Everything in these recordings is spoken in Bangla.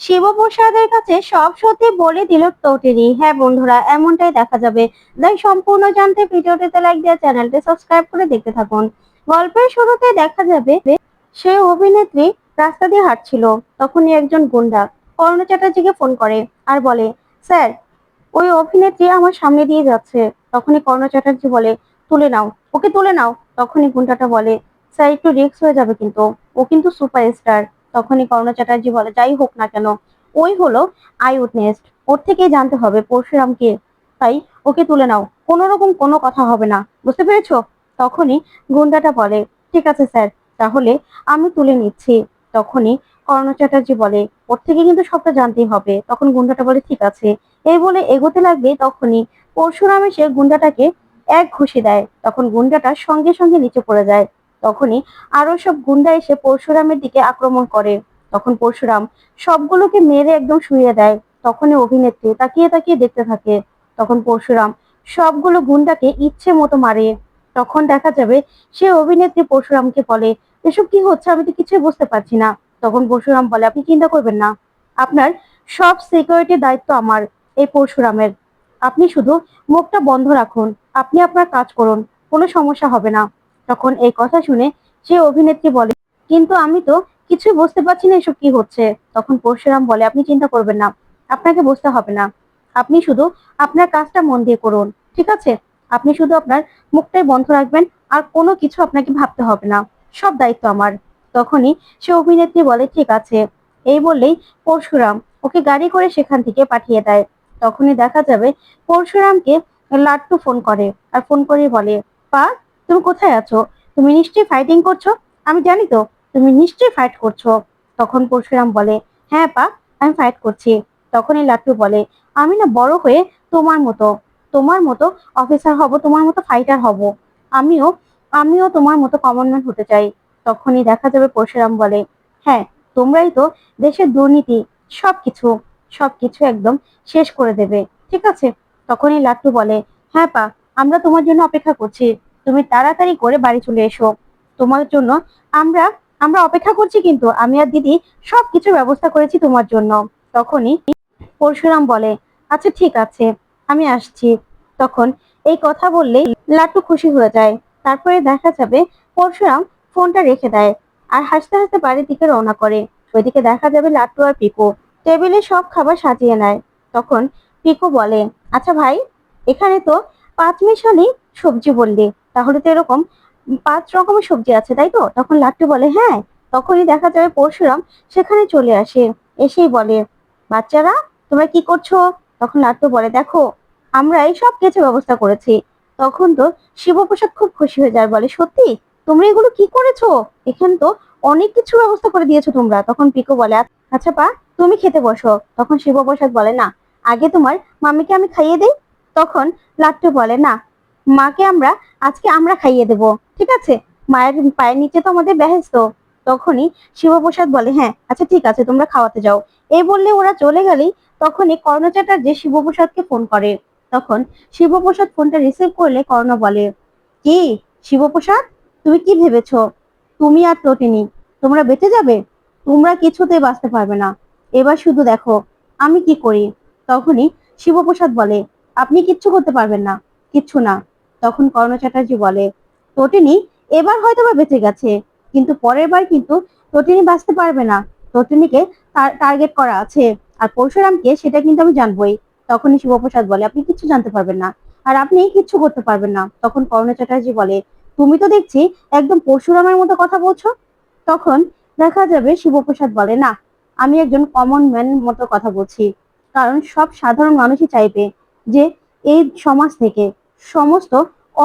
শিবপ্রসাদের কাছে সব সত্যি বলে দিল তটিনী হ্যাঁ বন্ধুরা, এমনটাই দেখা যাবে। তাই সম্পূর্ণ জানতে ভিডিওটিতে লাইক দিয়ে চ্যানেলটি সাবস্ক্রাইব করে দেখতে থাকুন। গল্পের শুরুতে দেখা যাবে সে অভিনেত্রী রাস্তা দিয়ে হাঁটছিল। তখনই একজন গুন্ডা কর্ণ চ্যাটার্জিকে ফোন করে আর বলে, স্যার, ওই অভিনেত্রী আমার সামনে দিয়ে যাচ্ছে। তখনই কর্ণ চ্যাটার্জি বলে, তুলে নাও, ওকে তুলে নাও। তখনই গুন্ডাটা বলে, স্যার, একটু রিস্ক হয়ে যাবে কিন্তু। ও কিন্তু সুপারস্টার তখনই কর্ণ চ্যাটার্জি বলে, যাই হোক না কেন, ওই হলো আই উইটনেস ওর থেকেই জানতে হবে পরশুরামকে। তাই ওকে তুলে নাও। কোনো রকম কোনো কথা হবে না। বুঝতে পেরেছ? তখনই গুন্ডাটা বলে, ঠিক আছে স্যার, তাহলে আমি তুলে নিচ্ছি। তখনই কর্ণ চ্যাটার্জি বলে, ওর থেকে কিন্তু সবটা জানতেই হবে। তখন গুন্ডাটা বলে, ঠিক আছে। এই বলে এগোতে লাগবে তখনই পরশুরাম এসে গুন্ডাটাকে এক ঘুষি দেয়। তখন গুন্ডাটা সঙ্গে সঙ্গে নিচে পড়ে যায়। তখনই আরও সব গুন্ডা এসে পরশুরামের দিকে আক্রমণ করে। তখন পরশুরাম সবগুলোকে মেরে একদম শুয়ে দেয়। তখনই অভিনেত্রী তাকিয়ে তাকিয়ে দেখতে থাকে। তখন পরশুরাম সবগুলো গুন্ডাকে ইচ্ছে মতো মারে। তখন দেখা যাবে সে অভিনেত্রী পরশুরামকে বলে, এসব কি হচ্ছে? আমি তো কিছুই বুঝতে পারছি না। তখন পরশুরাম বলে, আপনি চিন্তা করবেন না। আপনার সব সিকিউরিটির দায়িত্ব আমার, এই পরশুরামের। আপনি শুধু মুখটা বন্ধ রাখুন। আপনি আপনার কাজ করুন। কোনো সমস্যা হবে না। তখন এই কথা শুনে সে অভিনেত্রী বলে, কিন্তু আমি তো কিছুই বুঝতে পারছি না এসব কি হচ্ছে। তখন পরশুরাম বলে, আপনি চিন্তা করবেন না, আপনাকে বুঝতে হবে না। আপনি শুধু আপনার কাজটা মন দিয়ে করুন, ঠিক আছে? আপনি শুধু আপনার মুখটাই বন্ধ রাখবেন, আর কোনো কিছু আপনাকে ভাবতে হবে না। সব দায়িত্ব আমার। তখনই সে অভিনেত্রী বলে, ঠিক আছে। এই বললেই পরশুরাম ওকে গাড়ি করে সেখান থেকে পাঠিয়ে দেয়। তখনই দেখা যাবে পরশুরামকে লাট্টু ফোন করে, আর ফোন করে বলে, পা তুমি কোথায় আছো? তুমি নিশ্চয়ই ফাইটিং করছ? আমি জানি তো, তুমি নিশ্চয়ই ফাইট করছ। তখন পরশুরাম বলে হ্যাঁ পা, আমি ফাইট করছি। তখনই লাট্টু বলে, আমি না বড় হয়ে তোমার মতো তোমার মতো অফিসার হব, তোমার মতো ফাইটার হব। আমিও আমিও তোমার মতো কমনম্যান হতে চাই। তখনই দেখা যাবে পরশুরাম বলে হ্যাঁ তোমরাই তো দেশের দুর্নীতি সব সবকিছু সবকিছু একদম শেষ করে দেবে, ঠিক আছে? তখনই লাট্টু বলে হ্যাঁ পা, আমরা তোমার জন্য অপেক্ষা করছি। তুমি তাড়াতাড়ি করে বাড়ি চলে এসো। তোমার জন্য আমরা আমরা অপেক্ষা করছি কিন্তু, আমি আর দিদি সবকিছু ব্যবস্থা করেছি তোমার জন্য। তখনই পরশুরাম বলে আচ্ছা ঠিক আছে, আমি আসছি। তখন এই কথা বললেই লাট্টু খুশি হয়ে যায়। তারপরে দেখা যাবে পরশুরাম ফোনটা রেখে দেয় আর হাসতে হাসতে বাড়ির দিকে রওনা করে। ওইদিকে দেখা যাবে লাট্টু আর পিকো। টেবিলে সব খাবার সাজিয়ে নেয়। তখন পিকো বলে আচ্ছা ভাই, এখানে তো পাঁচ মিশালি সবজি বললি। তাহলে তো এরকম পাঁচ রকমের সবজি আছে, তাই তো? তখন লাট্টু বলে হ্যাঁ তখনই দেখা যাবে পরশুরাম সেখানে চলে আসে, এসেই বলে, বাচ্চারা, তোমরা কি করছ? তখন লাট্টু বলে, দেখো, আমরা এই সব কিছু ব্যবস্থা করেছি। তখন তো শিবপ্রসাদ খুব খুশি হয়ে যায়, বলে, সত্যি? তোমরা এগুলো কি করেছ? এখানে তো অনেক কিছু ব্যবস্থা করে দিয়েছ তোমরা। তখন পিকো বলে আচ্ছা পা, তুমি খেতে বসো। তখন শিবপ্রসাদ বলে, না, আগে তোমার মামিকে আমি খাইয়ে দিই। তখন লাট্টু বলে, না, মাকে আমরা আজকে আমরা খাইয়ে দেব, ঠিক আছে? মায়ের পায়ের নিচে তো আমাদের বেহেস্ত তখনই শিবপ্রসাদ বলে হ্যাঁ আচ্ছা ঠিক আছে, তোমরা খাওয়াতে যাও। এই বললে ওরা চলে গেলেই তখনই কর্ণ চ্যাটার্জি শিবপ্রসাদকে ফোন করে। তখন শিবপ্রসাদ ফোনটা রিসিভ করলে কর্ণ বলে, কি, শিবপ্রসাদ? তুমি কি ভেবেছ? তুমি আর তটিনী তোমরা বেঁচে যাবে? তোমরা কিছুতেই বাঁচতে পারবে না। এবার শুধু দেখো, আমি কি করি? তখনই শিবপ্রসাদ বলে, আপনি কিচ্ছু করতে পারবেন না, কিচ্ছু না। তখন কর্ণ চ্যাটার্জি বলে তটিনী এবার হয়তো বা বেঁচে গেছে, কিন্তু পরের বার কিন্তু তটিনী বাঁচতে পারবে না। তটিনীকে টার্গেট করা আছে। আর পরশুরামকে সেটা কিন্তু আমি জানবোই। তখনই শিবপ্রসাদ বলে, আপনি কিছু জানতে পারবেন না। আর আপনি কিচ্ছু করতে পারবেন না। তখন কর্ণ চ্যাটার্জি বলে, তুমি তো দেখছি একদম পরশুরামের মতো কথা বলছো। তখন দেখা যাবে শিবপ্রসাদ বলে, না, আমি একজন কমন ম্যান মতো কথা বলছি। কারণ সব সাধারণ মানুষই চাইবে যে এই সমাজ থেকে সমস্ত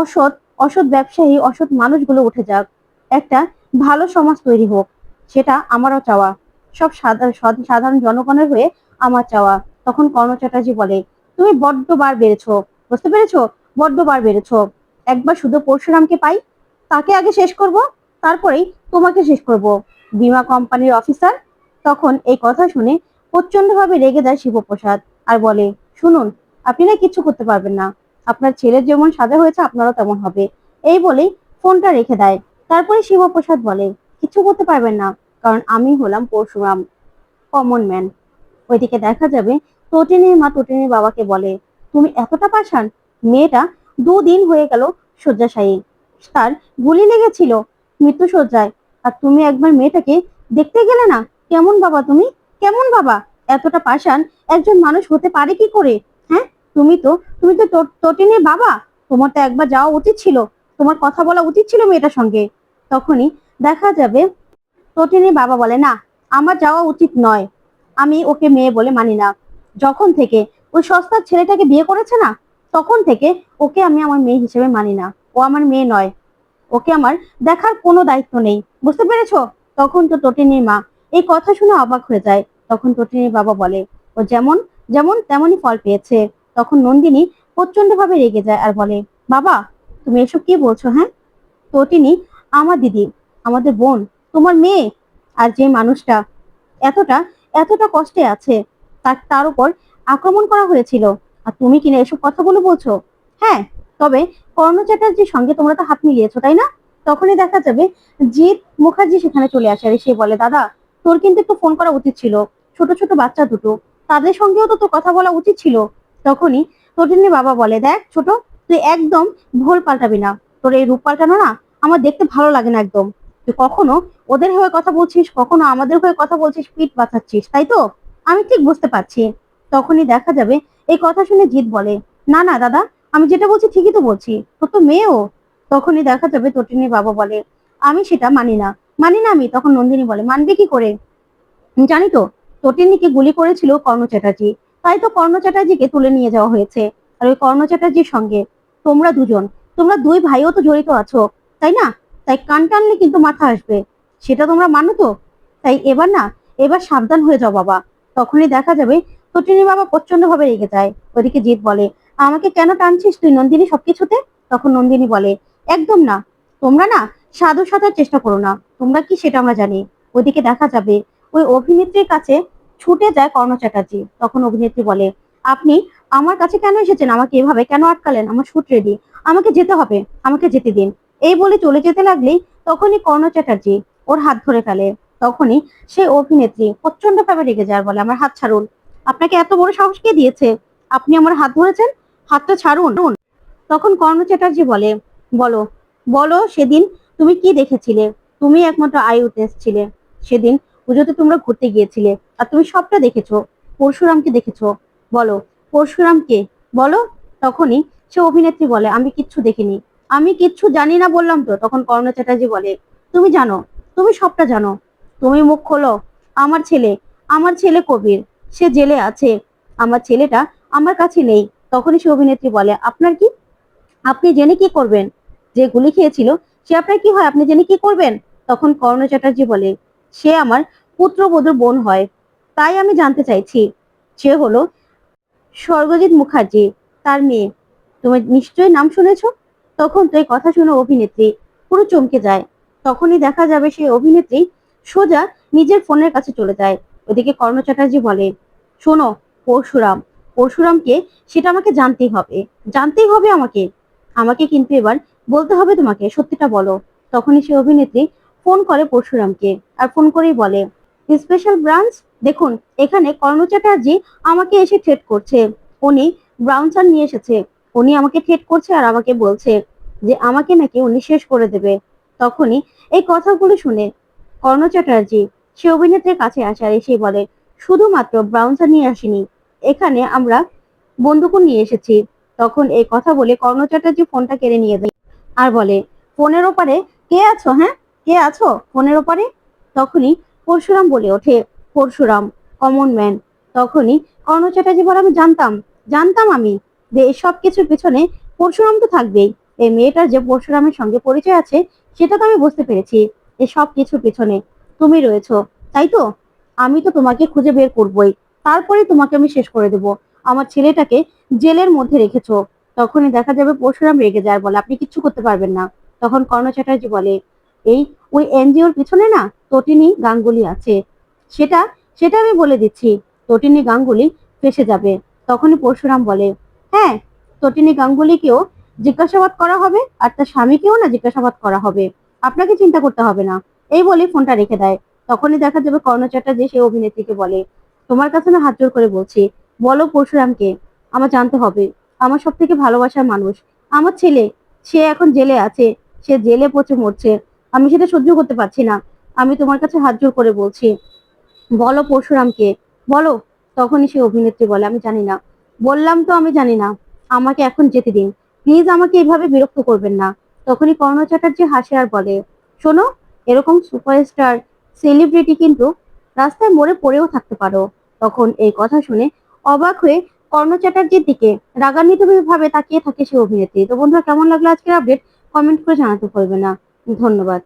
অসৎ অসৎ ব্যবসায়ী, অসৎ মানুষগুলো উঠে যাক। একটা ভালো সমাজ তৈরি হোক, সেটা আমারও চাওয়া। সব সাধারণ জনগণের হয়ে আমার চাওয়া, তখন কর্ণ চ্যাটার্জি বলে। তুমি বড্ড বার বেড়েছো, বুঝতে পেরেছ? বড্ড বার বেড়েছো। একবার শুধু পরশুরামকে পাই? তাকে আগে শেষ করব? তারপরেই তোমাকে শেষ করব। বিমা কোম্পানির অফিসার? তখন এই কথা শুনে প্রচন্ডভাবে রেগে যায় শিবপ্রসাদ আর বলে, শুনুন, আপনি না কিছু করতে পারবেন না। আপনার ছেলের যেমন সাজা হয়েছে, আপনারও তেমন হবে। এই বলেই ফোনটা রেখে দেয়। তারপরে শিবপ্রসাদ বলে, কিছু করতে পারবেন না, কারণ আমি হলাম পরশুরাম কমন ম্যান ওইদিকে দেখা যাবে তটিনীর মা তটিনীর বাবাকে বলে, তুমি এতটা পাশান মেয়েটা দুদিন হয়ে গেল শয্যাশায়ী। তার গুলি লেগেছিল মৃত্যু শয্যায়, আর তুমি একবার মেয়েটাকে দেখতে গেলে না? কেমন বাবা তুমি? কেমন বাবা? এতটা পাশান একজন মানুষ হতে পারে কি করে? হ্যাঁ? তুমি তো তুমি তো তো- তটিনীর বাবা? তোমার তো একবার যাওয়া উচিত ছিল। তোমার কথা বলা উচিত ছিল মেয়েটার সঙ্গে। তখনই দেখা যাবে তটিনীর বাবা বলে, না, আমার যাওয়া উচিত নয়। আমি ওকে মেয়ে বলে মানি না। যখন থেকে ওই সস্তার ছেলেটাকে বিয়ে করেছে না, তখন থেকে ওকে আমি আমার মেয়ে হিসেবে মানি না। ও আমার মেয়ে নয়। ওকে আমার দেখার কোনো দায়িত্ব নেই। বুঝতে পেরেছ? তখন তো তটিনীর মা এই কথা শুনে অবাক হয়ে যায়। তখন তটিনীর বাবা বলে, ও যেমন যেমন তেমনই ফল পেয়েছে। তখন নন্দিনী প্রচণ্ড ভাবে রেগে যায় আর বলে, বাবা, তুমি এসব কি বলছো হ্যাঁ? তটিনী আমার দিদি, আমাদের বোন, তোমার মেয়ে আর যে মানুষটা এতটা এতটা কষ্টে আছে, তার তার উপর আক্রমণ করা হয়েছিল। আর তুমি কিনা এসব কথা বলে বলছো? হ্যাঁ তবে কর্ণ চ্যাটার্জির সঙ্গে তোমরা তো হাত মিলিয়েছো, তাই না? তখনই দেখা যাবে জিৎ মুখার্জি সেখানে চলে আসে আর সে বলে, দাদা, তোর কিন্তু একটু ফোন করা উচিত ছিল, ছোট ছোট বাচ্চা দুটো, তাদের সঙ্গেও তো তোর কথা বলা উচিত ছিল। তখনই তটিনী বাবা বলে, দেখ ছোট, তুই একদম ভোল পাল্টাবি না। তোর এই রূপ পাল্টানো না আমার দেখতে ভালো লাগে না একদম। তুই কখনো ওদের হয়ে কথা বলছিস, কখনো আমাদের হয়ে কথা বলছিস, পিঠ বাঁচাচ্ছিস, তাই তো? আমি ঠিক বুঝতে পারছি। তখনই দেখা যাবে এই কথা শুনে জিৎ বলে, না না, দাদা, আমি যেটা বলছি ঠিকই তো বলছি, তোর তো মেয়েও? তখনই দেখা যাবে তটিনীর বাবা বলে, আমি সেটা মানি না। মানি না আমি? তখন নন্দিনী বলে, মানবে কি করে? জানি তো তটিনীকে গুলি করেছিল কর্ণ চ্যাটার্জি। তাই তো কর্ণ চ্যাটার্জিকে তুলে নিয়ে যাওয়া হয়েছে। আর ওই কর্ণ চ্যাটার্জির সঙ্গে তোমরা দুজন, তোমরা দুই ভাইও তো জড়িত আছো, তাই না? তাই কান টানলে কিন্তু মাথা আসবে, সেটা তোমরা মানো তো? তাই এবার না, এবার সাবধান হয়ে যাও বাবা, তখনই দেখা যাবে তটিনী বাবা প্রচণ্ড ভাবে রেগে যায়। ওদিকে জিৎ বলে, আমাকে কেন টানছিস তুই নন্দিনী সবকিছুতে? তখন নন্দিনী বলে, একদম না, তোমরা না সাধু সাধার চেষ্টা করো না, তোমরা কি সেটা আমরা জানি। ওদিকে দেখা যাবে ওই অভিনেত্রীর কাছে ছুটে যায় কর্ণ চ্যাটার্জি। তখন অভিনেত্রী বলে, আপনি আমার কাছে কেন এসেছেন? আমাকে এভাবে কেন আটকালেন? আমার শুট রেডি আমাকে যেতে হবে। আমাকে যেতে দিন। এই বলে চলে যেতে লাগলেই তখনই কর্ণ চ্যাটার্জি ওর হাত ধরে ফেলে। তখনই সেই অভিনেত্রী প্রচণ্ড ভাবে রেগে যায় বলে, আমার হাত ছাড়ুন। আপনাকে এত বড় সাহস কে দিয়েছে? আপনি আমার হাত ধরেছেন? হাতটা ছাড়ুন। তখন কর্ণ চ্যাটার্জি বলে, বলো বলো সেদিন তুমি কি দেখেছিলে? তুমি একমাত্র আই উইটনেস ছিলে। সেদিন পুজোতে তোমরা ঘুরতে গিয়েছিলে, আর তুমি সবটা দেখেছ, পরশুরামকে দেখেছ, বলো, পরশুরামকে, বলো, তখনই সে অভিনেত্রী বলে, আমি কিচ্ছু দেখিনি। আমি কিচ্ছু জানি না বললাম তো, তখন কর্ণ চ্যাটার্জি বলে, তুমি জানো, তুমি সবটা জানো, তুমি মুখ খোলো, আমার ছেলে আমার ছেলে কবির, সে জেলে আছে, আমার ছেলেটা আমার কাছে নেই, তখনই সে অভিনেত্রী বলে, আপনার কি? আপনি জেনে কি করবেন? যে গুলি খেয়েছিল, সে আপনার কি হয়? আপনি জেনে কি করবেন? তখন কর্ণ চ্যাটার্জি বলে সে আমার পুত্রবধূর বোন হয়। তাই আমি জানতে চাইছি, সে হলো স্বর্গজিৎ মুখার্জি, তার মেয়ে। তুমি নিশ্চয়ই নাম শুনেছো? তখন তো এই কথা শুনে অভিনেত্রী পুরো চমকে যায়। তখনই দেখা যাবে সেই অভিনেত্রী সোজা নিজের ফোনের কাছে চলে যায়। ওদিকে কর্ণ চ্যাটার্জি বলে, শোনো, পরশুরাম, পরশুরামকে সেটা আমাকে জানতেই হবে। জানতেই হবে আমাকে। আমাকে কিন্তু এবার বলতে হবে তোমাকে, সত্যিটা বলো। তখনই সে অভিনেত্রী ফোন করে পরশুরামকে আর ফোন করেই বলে স্পেশাল ব্রাঞ্চ দেখুন, এখানে কর্ণ চ্যাটার্জি আমাকে এসে থ্রেট করছে। উনি ব্রাউনসার নিয়ে এসেছে। উনি আমাকে থ্রেট করছে আর আমাকে বলছে যে আমাকে নাকি উনি শেষ করে দেবে। তখনই এই কথাগুলো শুনে কর্ণ চ্যাটার্জি সে অভিনেত্রীর কাছে আসে আর এসে বলে, শুধুমাত্র ব্রাউনসার নিয়ে আসিনি, এখানে আমরা বন্দুকও নিয়ে এসেছি। তখন এই কথা বলে কর্ণ চ্যাটার্জি ফোনটা কেড়ে নিয়ে দেয় আর বলে, ফোনের ওপারে কে আছো হ্যাঁ? কে আছো? ফোনের ওপারে? তখনই পরশুরাম বলে ওঠে। পরশুরাম কমন ম্যান তখনই কর্ণ চ্যাটার্জি বলে, আমি জানতাম জানতাম আমি যে এই সব কিছুর পিছনে পরশুরাম তো থাকবেই। এই মেয়েটার যে পরশুরামের সঙ্গে পরিচয় আছে, সেটা তো আমি বুঝতে পেরেছি। এই সব কিছুর পিছনে তুমি রয়েছো, তাই তো? আমি তো তোমাকে খুঁজে বের করবই। তারপরে তোমাকে আমি শেষ করে দেব। আমার ছেলেটাকে জেলের মধ্যে রেখেছো। তখনই দেখা যাবে পরশুরাম রেগে যায় বলে, আপনি কিচ্ছু করতে পারবেন না। তখন কর্ণ চ্যাটার্জি বলে এই ওই এনজিওর পিছনে না তটিনী গাঙ্গুলি আছে। সেটা সেটা আমি বলে দিচ্ছি, তটিনী গাঙ্গুলি ফেসে যাবে। তখনই পরশুরাম বলে হ্যাঁ তটিনী গাঙ্গুলিকেও জিজ্ঞাসাবাদ করা হবে আর তার স্বামীকেও না জিজ্ঞাসাবাদ করা হবে। আপনাকে চিন্তা করতে হবে না। এই বলে ফোনটা রেখে দেয়। তখনই দেখা যাবে কর্ণ চ্যাটার্জি সে অভিনেত্রীকে বলে, তোমার কাছে না হাত জোর করে বলছি, বলো পরশুরামকে, আমার জানতে হবে। আমার সব থেকে ভালোবাসার মানুষ। আমার ছেলে, সে এখন জেলে আছে, সে জেলে পচে মরছে। আমি সেটা সহ্য করতে পারছি না। আমি তোমার কাছে হাত জোর করে বলছি, বলো পরশুরামকে, বলো, তখনই সে অভিনেত্রী বলে, আমি জানি না। বললাম তো আমি জানি না, আমাকে এখন যেতে দিন। প্লিজ আমাকে এভাবে বিরক্ত করবেন না। তখনই কর্ণ চ্যাটার্জি হাসে আর বলে, শোনো, এরকম সুপারস্টার সেলিব্রিটি কিন্তু রাস্তায় মরে পড়েও থাকতে পারো। তখন এই কথা শুনে অবাক হয়ে কর্ণ চ্যাটার্জির দিকে রাগান্বিত ভাবে তাকিয়ে থাকে সে অভিনেত্রী। তো বন্ধুরা, কেমন লাগল আজকের আপডেট কমেন্ট করে জানাতে ভুলবে না। ধন্যবাদ।